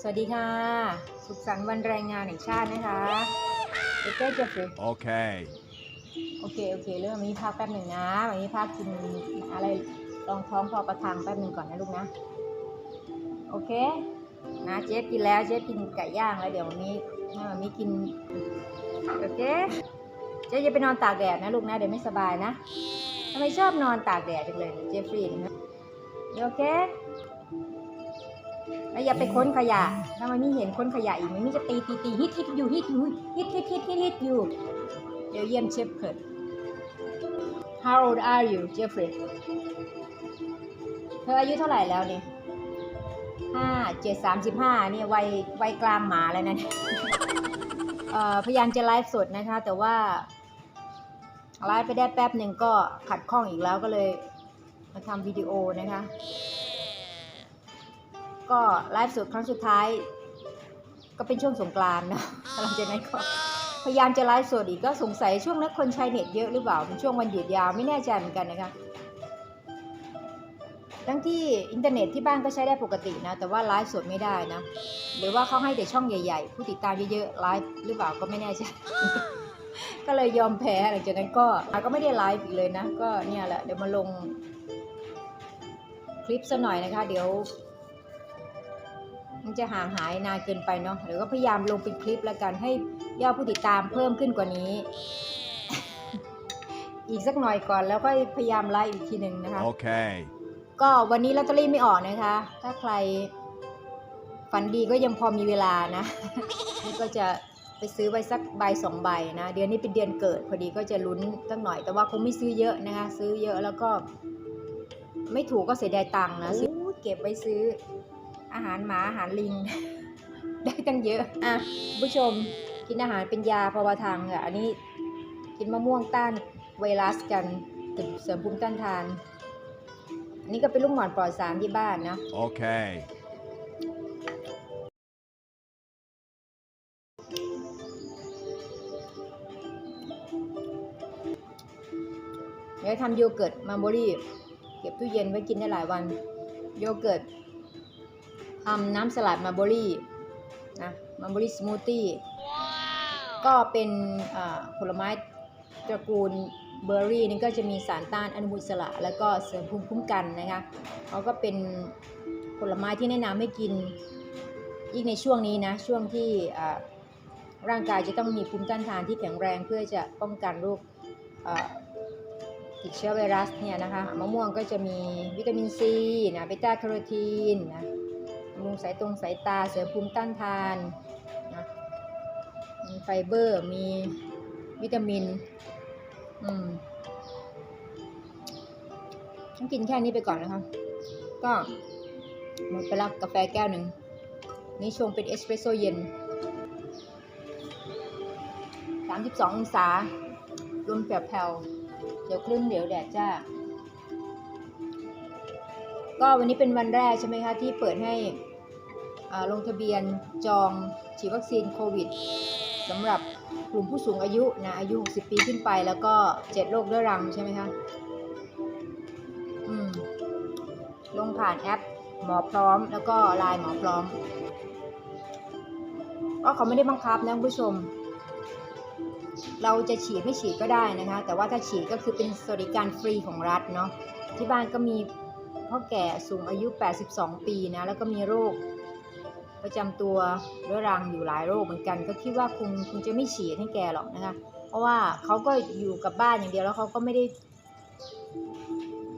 สวัสดีค่ะ สุขสันต์วันแรงงานแห่งชาตินะคะเด็กเจ๊เจฟฟรีย์ Okay. โอเค โอเค เรื่องนี้พักแป๊บหนึ่งนะวันนี้พักกินอะไรรองท้องพอประทังแป๊บหนึ่งก่อนนะลูกนะ โอเค นะเจ๊กินแล้วเจ๊กินไก่ย่างแล้วเดี๋ยววันนี้ให้มันมีกินโอเคเจ๊จะไปนอนตากแดดนะลูกนะเดี๋ยวไม่สบายนะทำไมชอบนอนตากแดดจังเลยเจฟฟรีย์นะโอเค แล้วอย่าไปค้นขยะ ถ้ามันไม่เห็นค้นขยะอีกมันม่จะตีตีตีฮิตฮิตอยู่ฮิตอยู่ฮิตฮิตฮิตฮิตฮิตอยู่ เดี๋ยวเยี่ยมเชฟเพิร์ด How old are you Jeffrey เธออายุเท่าไหร่แล้วเนี่ยห้าเจ็ดสามสิบห้าเนี่ยวัยวัยกลางหมาแล้วนะพยายามจะไลฟ์สดนะคะ แต่ว่าไลฟ์ไปได้แป๊บหนึ่งก็ขัดข้องอีกแล้วก็เลยมาทำวิดีโอนะคะ ก็ไลฟ์สดครั้งสุดท้าย ก็เป็นช่วงสงกรานต์นะหลังจากนั้นก็พยายามจะไลฟ์สดอีกก็สงสัยช่วงนั้นคนใช้เน็ตเยอะหรือเปล่าเป็นช่วงวันหยุดยาวไม่แน่ใจเหมือนกันนะคะทั้งที่อินเทอร์เน็ตที่บ้านก็ใช้ได้ปกตินะ แต่ว่าไลฟ์สดไม่ได้นะ หรือว่าเขาให้แต่ช่องใหญ่ๆ ผู้ติดตามเยอะๆไลฟ์หรือเปล่าก็ไม่แน่ใจ ก็เลยยอมแพ้หลังจากนั้นก็ก็ไม่ได้ไลฟ์อีกเลยนะ ก็เนี่ยแหละเดี๋ยวมาลงคลิปสักหน่อยนะคะ เดี๋ยว มันจะห่างหายนานเกินไปเนาะเดี๋ยวก็พยายามลงเป็นคลิปแล้วกันให้ยอดผู้ติดตามเพิ่มขึ้นกว่านี้ อีกสักหน่อยก่อนแล้วก็พยายามไลฟ์อีกทีหนึ่งนะคะ Okay. ก็วันนี้ลอตเตอรี่ไม่ออกนะคะ ถ้าใครฝันดีก็ยังพอมีเวลานะนี่ก็จะไปซื้อไว้สักใบสองใบนะเดือนนี้เป็นเดือนเกิด พอดีก็จะลุ้นตั้งหน่อย แต่ว่าคงไม่ซื้อเยอะนะคะ ซื้อเยอะแล้วก็ ไม่ถูกก็เสียดายตังค์นะซื้อเก็บไว้ซื้อ อาหารหมาอาหารลิง ได้ตั้งเยอะ อะคุณผู้ชมกินอาหารเป็นยาภาวะทางอะอันนี้กินมะม่วงต้านไวรัสกันเสริมภูมิต้านทาน อันนี้ก็เป็นลูกหมอนปลอดสารที่บ้านนะ Okay. เดี๋ยวทำโยเกิร์ตมาโบรี่ เก็บตู้เย็นไว้กินได้หลายวัน โยเกิร์ต ทำน้ำสลัดมาโบรี่นะมาโบรี่สมูทตี้ก็เป็นอ่าผลไม้ตระกูลเบอร์รี่นี่ก็จะมีสารต้านอนุมูลอิสระ แล้วก็เสริมภูมิคุ้มกันนะคะเขาก็เป็นผลไม้ที่แนะนำให้กินยิ่งในช่วงนี้นะ ช่วงที่อ่าร่างกายจะต้องมีภูมิต้านทานที่แข็งแรงเพื่อจะป้องกันโรคอ่าติดเชื้อไวรัสเนี่ยนะคะมะม่วงก็จะมีวิตามินซีนะเบต้าแคโรทีนนะ บำรุงสายตรงสายตาเสริมภูมิต้านทานนะมีไฟเบอร์มีวิตามิน อืมต้องกินแค่นี้ไปก่อนนะคะก็หมดไปแล้วกาแฟแก้วหนึ่ง นี่ชงเป็นเอสเปรสโซเย็น 32 องศาลมแผ่วๆเดี๋ยวครึ่งเดี๋ยวแดดจ้า ก็วันนี้เป็นวันแรกใช่ไหมคะที่เปิดให้ลงทะเบียนจองฉีดวัคซีนโควิดสำหรับกลุ่มผู้สูงอายุนะอายุ 60 ปีขึ้นไปแล้วก็ 7 โรคเรื้อรังใช่ไหมคะอืมลงผ่านแอปหมอพร้อมแล้วก็ไลน์หมอพร้อม ก็เขาไม่ได้บังคับนะคุณผู้ชม เราจะฉีดไม่ฉีดก็ได้นะคะ แต่ว่าถ้าฉีดก็คือเป็นสวัสดิการฟรีของรัฐเนาะที่บ้านก็มี พ่อแก่สูงอายุ 82 ปีนะ แล้วก็มีโรค ประจำตัวเรื้อรังอยู่หลายโรคเหมือนกัน ก็คิดว่าคงคงจะไม่ฉีดให้แกหรอกนะคะ เพราะว่าเขาก็อยู่กับบ้านอย่างเดียวแล้วเขาก็ไม่ได้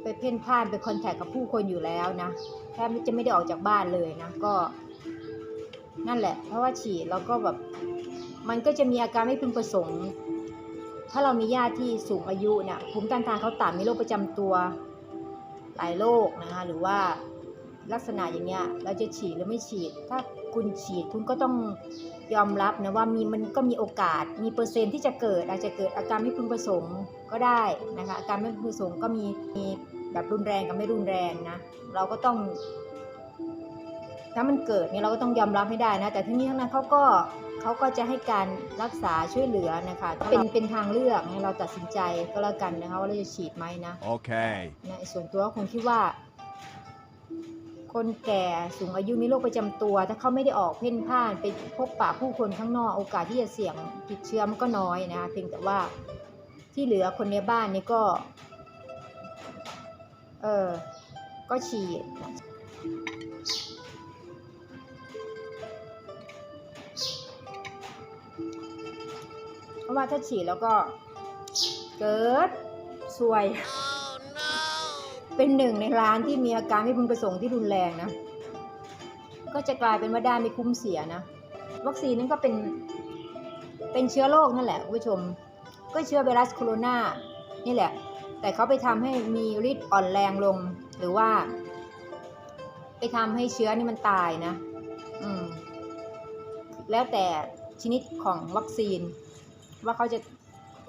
ไปเพ่นพ่านไปคอนแทคกับผู้คนอยู่แล้วนะแทบจะไม่ได้ออกจากบ้านเลยนะ ก็ นั่นแหละ เพราะว่าฉีดแล้วก็แบบ มันก็จะมีอาการไม่พึงประสงค์ ถ้าเรามีญาติที่สูงอายุเนี่ยภูมิต้านทานเขาต่ำมีโรคประจำตัว หลายโรคนะคะหรือว่าลักษณะอย่างเงี้ยเราจะฉีดหรือไม่ฉีด ถ้าคุณฉีดคุณก็ต้องยอมรับนะว่ามีมันก็มีโอกาส มีเปอร์เซ็นต์ที่จะเกิด อาจจะเกิดอาการไม่พึงประสงค์ก็ได้นะคะอาการไม่พึงประสงค์ก็มีมีแบบรุนแรงกับไม่รุนแรงนะเราก็ต้อง ถ้ามันเกิดเนี่ยเราก็ต้องยอมรับให้ได้นะ แต่ทั้งนี้ทั้งนั้นเขาก็เขาก็จะให้การรักษาช่วยเหลือนะคะเป็นเป็นทางเลือกให้เราตัดสินใจก็แล้วกันนะคะว่าเราจะฉีดไหมนะ Okay. นะส่วนตัวก็คงคิดว่า คนแก่สูงอายุมีโรคประจำตัว ถ้าเขาไม่ได้ออกเพ่นพ่านไปพบปะผู้คนข้างนอกโอกาสที่จะเสี่ยงติดเชื้อมันก็น้อยนะคะเพียงแต่ว่าที่เหลือคนในบ้านนี่ก็ เออก็ฉีด ราะว่าถ้าฉีดแล้วก็เกิดซวย เป็นหนึ่งในร้านที่มีอาการไม่พึงประสงค์ที่รุนแรงนะ ก็จะกลายเป็นว่าได้ไม่คุ้มเสียนะ วัคซีนนั้นก็เป็น เป็นเชื้อโรคนั่นแหละคุณผู้ชม ก็เชื้อไวรัสโคโรนานี่แหละ แต่เขาไปทำให้มีฤทธิ์อ่อนแรงลง หรือว่า ไปทำให้เชื้อนี่มันตายนะ อืม แล้วแต่ชนิดของวัคซีน ว่าเขาจะ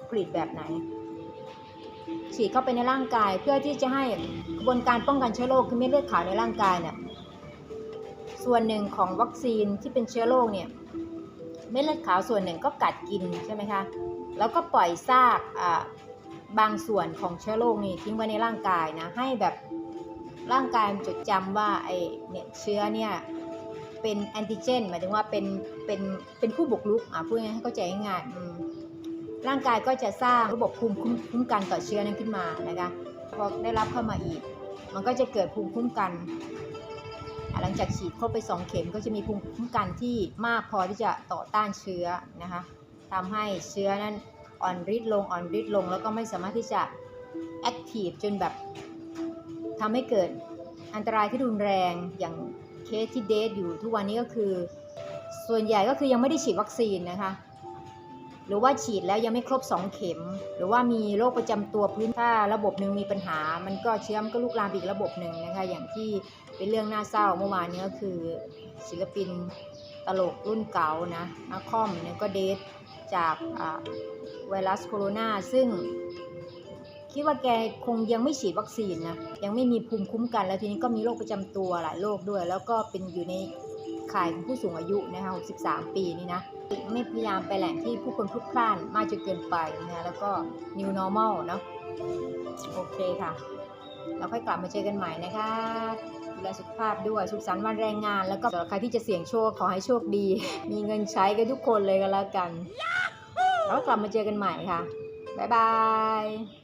ผลิตแบบไหน ฉีดเข้าไปในร่างกายเพื่อที่จะให้กระบวนการป้องกันเชื้อโรคคือเม็ดเลือดขาวในร่างกายเนี่ยส่วนหนึ่งของวัคซีนที่เป็นเชื้อโรคเนี่ยเม็ดเลือดขาวส่วนหนึ่งก็กัดกินใช่ไหมคะแล้วก็ปล่อยซากบางส่วนของเชื้อโรคนี่ทิ้งไว้ในร่างกายนะให้แบบร่างกายมันจดจำว่าไอเนี่ยเชื้อเนี่ยเป็นแอนติเจนหมายถึงว่าเป็นเป็นเป็นผู้บุกรุกอะพูดง่ายให้เข้าใจง่ายๆอืม ร่างกายก็จะสร้างระบบภูมิคุ้มกันต่อเชื้อนั้นขึ้นมานะคะพอได้รับเข้ามาอีก มันก็จะเกิดภูมิคุ้มกัน หลังจากฉีดครบไป 2 เข็มก็จะมีภูมิคุ้มกันที่มากพอที่จะต่อต้านเชื้อนะคะทำให้เชื้อนั้นอ่อนฤทธิ์ลงอ่อนฤทธิ์ลง แล้วก็ไม่สามารถที่จะแอคทีฟจนแบบทำให้เกิดอันตรายที่รุนแรงอย่างเคสที่เดทอยู่ทุกวันนี้ก็คือ ส่วนใหญ่ก็คือยังไม่ได้ฉีดวัคซีนนะคะ หรือว่าฉีดแล้วยังไม่ครบ 2 เข็ม หรือว่ามีโรคประจำตัวพื้นถ้าระบบหนึ่งมีปัญหา มันก็เชื้อมก็ลุกลามอีกระบบหนึ่งนะคะอย่างที่เป็นเรื่องน่าเศร้าเมื่อวานนี้ก็คือศิลปินตลกรุ่นเก่านะนักคอมเนี่ยก็เดทจากอ่าไวรัสโคโรนาซึ่งคิดว่าแกคงยังไม่ฉีดวัคซีนนะยังไม่มีภูมิคุ้มกันแล้วทีนี้ก็มีโรคประจำตัวหลายโรคด้วย แล้วก็เป็นอยู่ใน ข่ายของผู้สูงอายุนะคะ63 ปีนี่นะไม่พยายามไปแหล่งที่ผู้คนพลุกพล่านมากจนเกินไปนะคะแล้วก็ new normal เนาะโอเคค่ะแล้วค่อยกลับมาเจอกันใหม่นะคะดูแลสุขภาพด้วยสุขสันต์วันแรงงาน แล้วก็สำหรับใครที่จะเสี่ยงโชคขอให้โชคดี มีเงินใช้กันทุกคนเลยก็แล้วกัน แล้วกลับมาเจอกันใหม่ค่ะ บ๊ายบาย